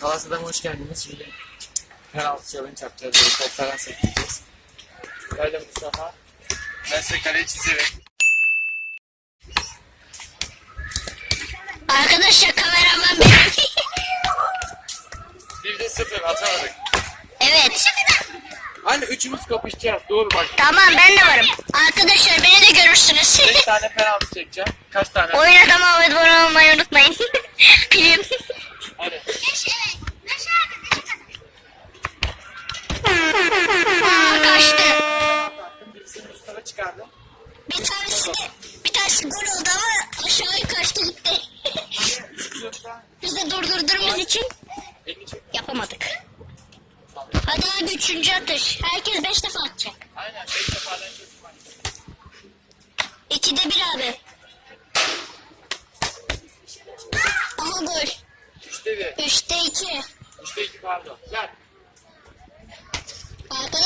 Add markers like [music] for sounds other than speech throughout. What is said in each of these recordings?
Kalasa'dan hoş geldiniz. Şimdi penaltı challenge yapacağız. Böyle toplardan sekleyeceğiz. Böyle Mustafa. Ben size kaleyi çizerim. Arkadaşlar kameraman benim. [laughs] Bir de sıfır atamadık. evet. Hani üçümüz kapışacağız. Doğru bak. Tamam ben de varım. Arkadaşlar beni de görürsünüz. Beş tane penaltı çekeceğim. Kaç tane? Oyun adamı abone olmayı unutmayın. [laughs] Film. Hadi. Aa kaçtı. Attım. Birisini Mustafa çıkardı. Bir tanesi bir tanesi gol oldu ama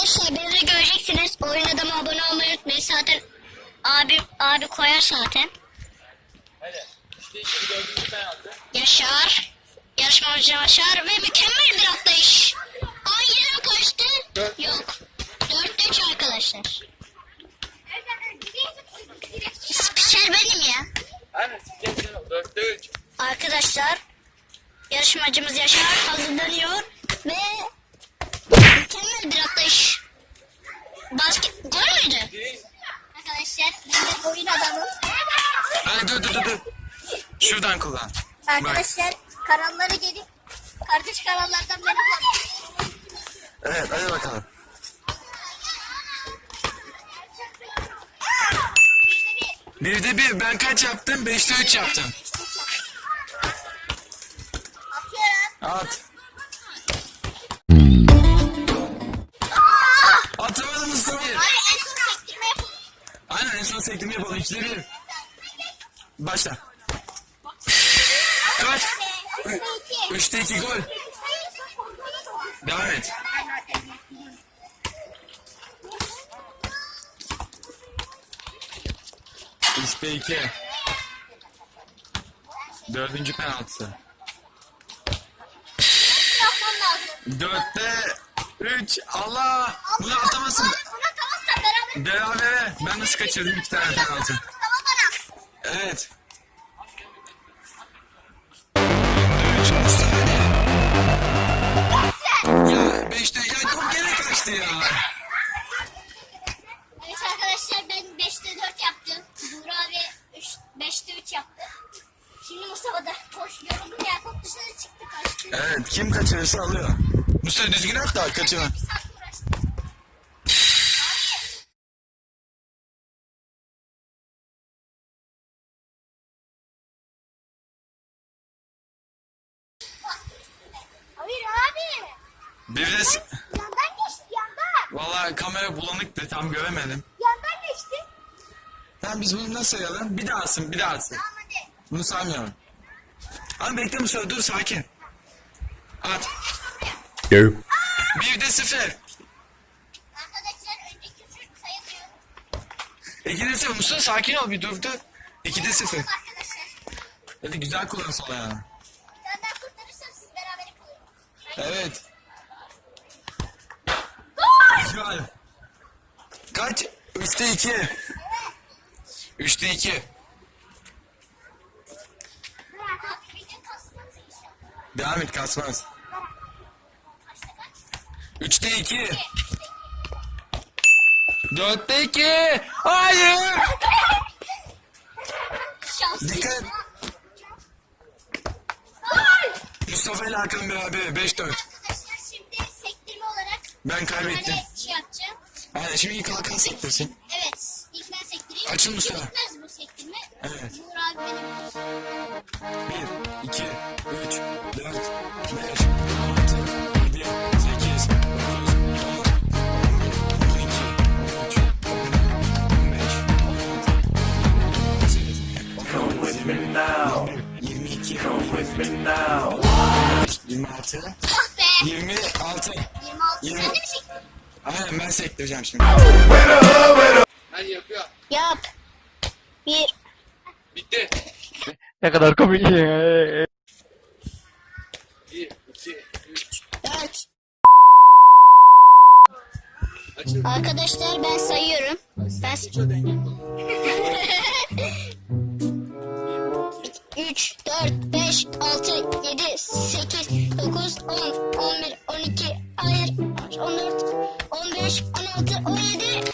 Arkadaşlar beni göreceksiniz. Oyun adamı abone olmayı unutmayın. Zaten abi abi koyar zaten. İki dördüncü penaltı. Yaşar. Yarışmacı Yaşar ve mükemmel bir atlayış. Ay yine mi kaçtı? Dört. Yok. Dörtte üç arkadaşlar. Spiker benim ya. Aynen. Sikeceğiz. Dörtte üç. Arkadaşlar yarışmacımız Yaşar hazırlanıyor ve bir atlayış. Basket gol müydü? Arkadaşlar ben de oyun adamım. Hadi dur dur dur. dur. Şuradan kullan. Arkadaşlar kanalları gelip kardeş kanallardan benim var. Evet hadi bakalım. Birde bir ben kaç yaptım? Beşte üç yaptım. Atıyorum. At. Son sektirme yapalım. İkide. Başla. Kaç? Üçte iki gol. Devam et. Üçte iki. Dördüncü penaltısı. Dörtte üç. Allah! Bunu atamasın. Berabere. Ben nasıl kaçırdım iki tane penaltı? Evet. Ya beşte ya top gene kaçtı ya. Evet arkadaşlar ben 5'te 4 yaptım. Buğra abi 3, 5'te 3 yaptı. Şimdi Mustafa da koş yoruldum ya top dışarı çıktı kaçtı. Evet kim kaçırırsa alıyor. Mustafa düzgün at da kaçırma. Bir de s- Yandan geçti yandan. Valla kamera bulanıktı tam göremedim. Yandan geçti. Tamam biz bunu nasıl sayalım? Bir daha atsın bir daha atsın. Tamam hadi. Bunu saymıyorum. Ama bekle Mustafa dur sakin. At. Bir de sıfır. Arkadaşlar sayılıyor. İki de sıfır. Mustafa sakin ol bir dur dur. İki de sıfır. Arkadaşlar. Hadi güzel kullan sol ayağını. Ben daha kurtarırsam siz beraber kalıyorsunuz. Evet. Güzel. Kaç? Üçte iki. Üçte iki. Devam et kasmaz. Üçte iki. Dörtte iki. Hayır. Dikkat. Mustafa ile Hakan beraber. Beş dört. Arkadaşlar şimdi sektirme olarak Ben kaybettim. Aynen şimdi ilk Hakan sektirsin. Evet. İlk ben sektireyim. Açılmış ha. Bitmez bu sektirme. Evet. Nur abi benim. 1, 2, 3, 4, 5, 6, 7, 8, 9, 10, 11, 12, 13, 14, 15, 16, 17, 18, 19, 20, 22, 23, 26, Bakın ben sektireceğim şimdi. Hadi yapıyor. Yap. Bir. Bitti. ne kadar komik. 1, 2, 3. Dört. Arkadaşlar ben sayıyorum. Ben sayıyorum. 3, 4, 5, 6, 7, 8, 9, 10, 11, 12, hayır, 14, 16, 17.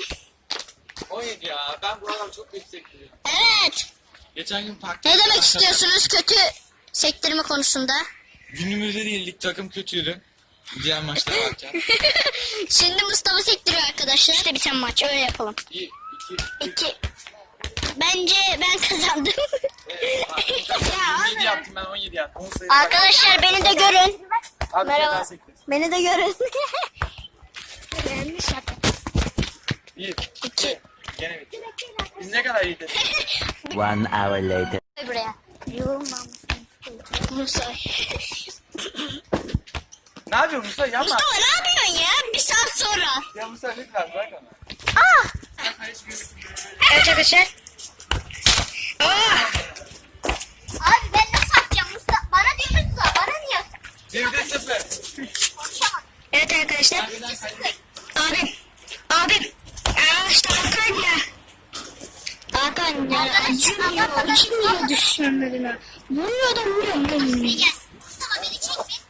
17 ya. Ben bu aralar çok kötü sektiriyorum. Evet. Geçen gün parkta... Ne demek istiyorsunuz kötü sektirme konusunda? Günümüzde değildik. Takım kötüydü. Diğer maçlara bakacağız. [laughs] Şimdi Mustafa sektiriyor arkadaşlar. İşte biten maç öyle yapalım. 1, 2, 2. Bence ben kazandım. [laughs] ya 17 yaptım ben 17 yaptım. 10 sayı Arkadaşlar beni de görün. Abi Merhaba. Beni de görün. [laughs] 1, İki. Gene bitti. Biz ne kadar iyiydik? One hour later. Buraya. Musa. Ne yapıyorsun Musa? Yapma. Mustafa ne yapıyorsun ya? Bir saat sonra. Ya Musa lütfen bırak onu. Ah! Evet arkadaşlar. Abi ben nasıl atacağım Mustafa? Bana diyor Mustafa. Bana niye atıyorsun? 1'de 0. Konuşamadım. Evet arkadaşlar. Harbiden kaybettik. Abim. Abim. Aa işte Hakan ya. Hakan ya. Acımıyor. Acımıyor düşmanlarına. Vuruyor da vuruyor. vuruyor. Gel. Mustafa beni çek bir.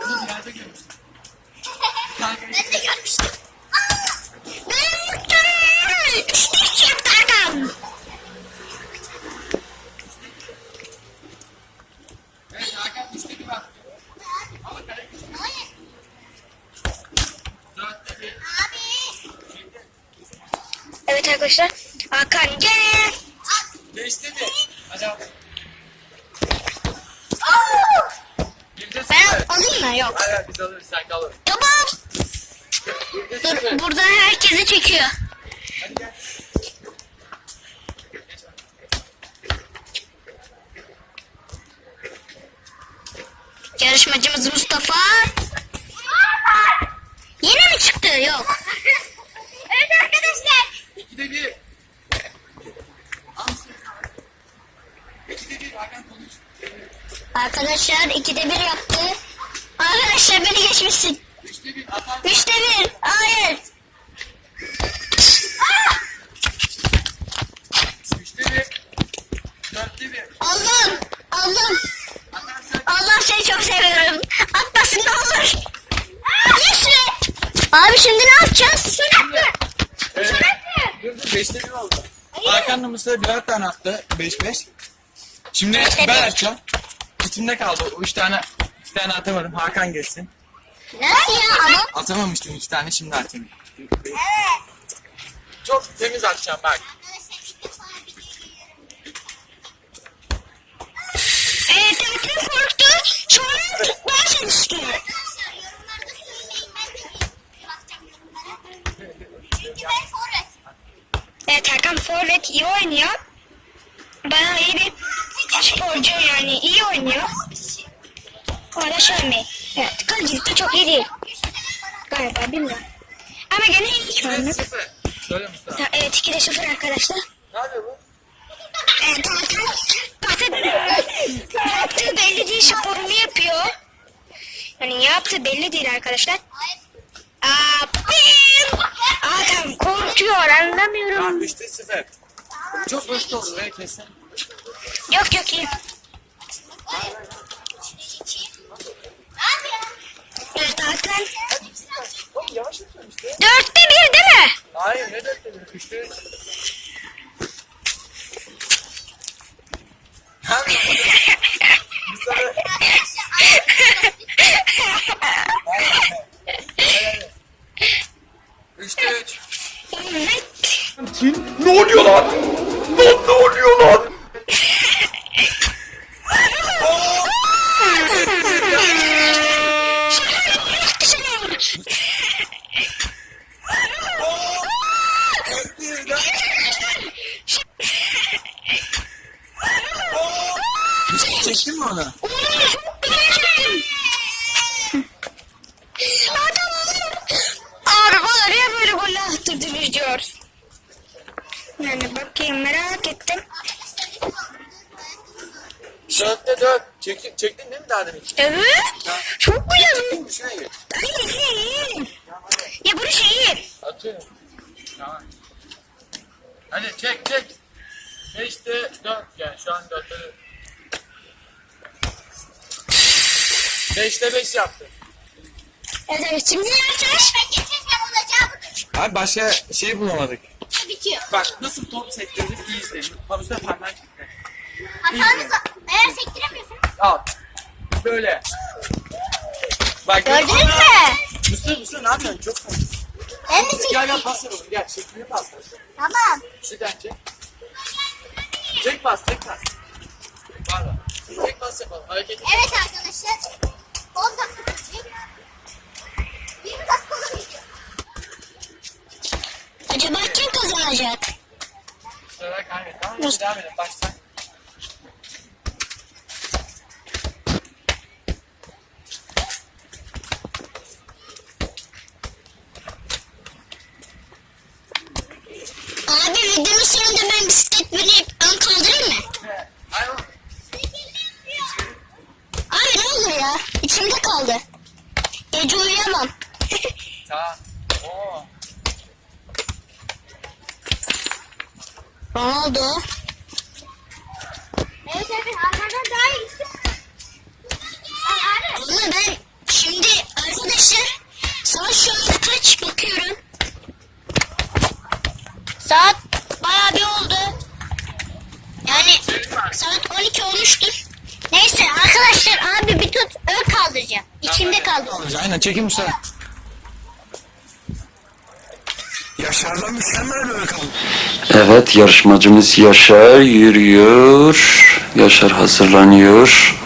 Bunu yerde görmüştüm. Ben de görmüştüm. Ben mükemmel. İşte üç yaptı Hakan. Evet Hakan işte bir bak. Ama kale Hayır. 4'te 1. Abi. Evet arkadaşlar. Hakan gel. 5'te 1. Acaba. 1'de 0. Ben alayım mı? Yok. Hayır biz alırız sen kal alır. Tamam. 1'de Dur 0. buradan herkesi çekiyor. Hadi gel. Yarışmacımız Mustafa. Yine mi çıktı? Yok. evet arkadaşlar. 2'de 1. Amsterdam. 2'de 1 Hakan konuş. Arkadaşlar ikide bir yaptı. Arkadaşlar beni geçmişsin. 3'te 1 atar. Üçte bir. Hayır. 3'te 1. 4'te 1. Allah'ım. Allah'ım. Atarsan Allah'ım seni çok seviyorum. Atmasın ne olur. Yes be. Abi şimdi ne yapacağız? Evet. Dur dur 5'te 1 oldu. Hakan'la Mustafa birer tane attı. 5-5. Şimdi Beşte ben bir. İçimde kaldı. O 3 tane 2 tane atamadım. Hakan geçsin. Nasıl ya? Ama Atamamıştım 2 tane şimdi atayım. Çok temiz atacağım bak. Evet evet ben korktu. Sonra tutmaya çalıştı. Arkadaşlar yorumlarda söyleyin ben de bir bakacağım yorumlara. Çünkü ben forvet. Evet Hakan Forvet iyi oynuyor. Bana iyi bir sporcu yani iyi oynuyor. Orada söylemeyin. Evet kalecilik de çok iyi değil. Galiba bilmiyorum. Ama gene iyi şu anda. 0. Söyle Mustafa. Ya, Evet 2'de 0 arkadaşlar. Ne yapıyor bu? Evet Hakan Hakan yaptığı belli değil sporunu yapıyor. Yani yaptığı belli değil arkadaşlar. Abim! Hakan korkuyor anlamıyorum. Tamam 3'te 0. Çok basit oldu be kesin. Yok yok iyi. Evet Hakan. Dörtte bir değil mi? Hayır ne 4'te 1? 3'te 3. Ne yapıyorsun? Mustafa. Arkadaşlar Üçte üç. Evet. Ne oluyor lan? Lan ne oluyor lan? Çektin mi onu? Abi bana niye böyle gol attırdınız diyor. Yani bakayım merak ettim. Dörtte dört. Çek, çektin değil mi daha demin? Evet. Çok güzel. Şuraya gir. Ya bunu şey Atıyorum. Tamam. Hadi çek çek. Beşte dört yani şu an dörtte Beşte beş yaptı. Evet şimdi? Ben geçersem olacağım. Abi başka şey bulamadık. Bitiyor. Bak nasıl top sektirdik iyi izleyin. Havuzda parmak gitti. Hatanızı eğer sektiremiyorsanız. Al. Böyle. Bak Gördünüz mü? Mısır mısır ne yapıyorsun? Çok komik. Ben de Gel sektireyim. gel pas yapalım. Gel şeklini pas. Tamam. Şuradan çek. Tek pas tek pas. Pardon. Tek pas yapalım. Hareket Evet arkadaşlar. 10 dakika sürecek. 20 dakika video. Acaba kim kazanacak? Sefer kaybet. Tamam mı? Devam. Baştan. Abi videonun sonunda ben bisiklet binip ön kaldırayım mı? Hayır. Abi ne olur ya? İçimde kaldı. Gece uyuyamam. Tamam. Oo. Ronaldo. Evet evet Hakan'dan daha iyi. Ama ben şimdi arkadaşlar saat şu anda kaç bakıyorum. Saat bayağı bir oldu. Yani saat 12 olmuştur. Neyse arkadaşlar abi bir tut ön kaldıracağım. İçimde kaldı. Aynen çekin bu sefer. Yaşar'dan mükemmel böyle kaldı. Evet yarışmacımız Yaşar yürüyor. Yaşar hazırlanıyor.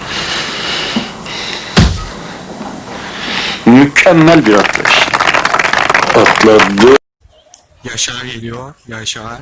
Mükemmel bir atlayış. Atladı. Yaşar geliyor. Yaşar.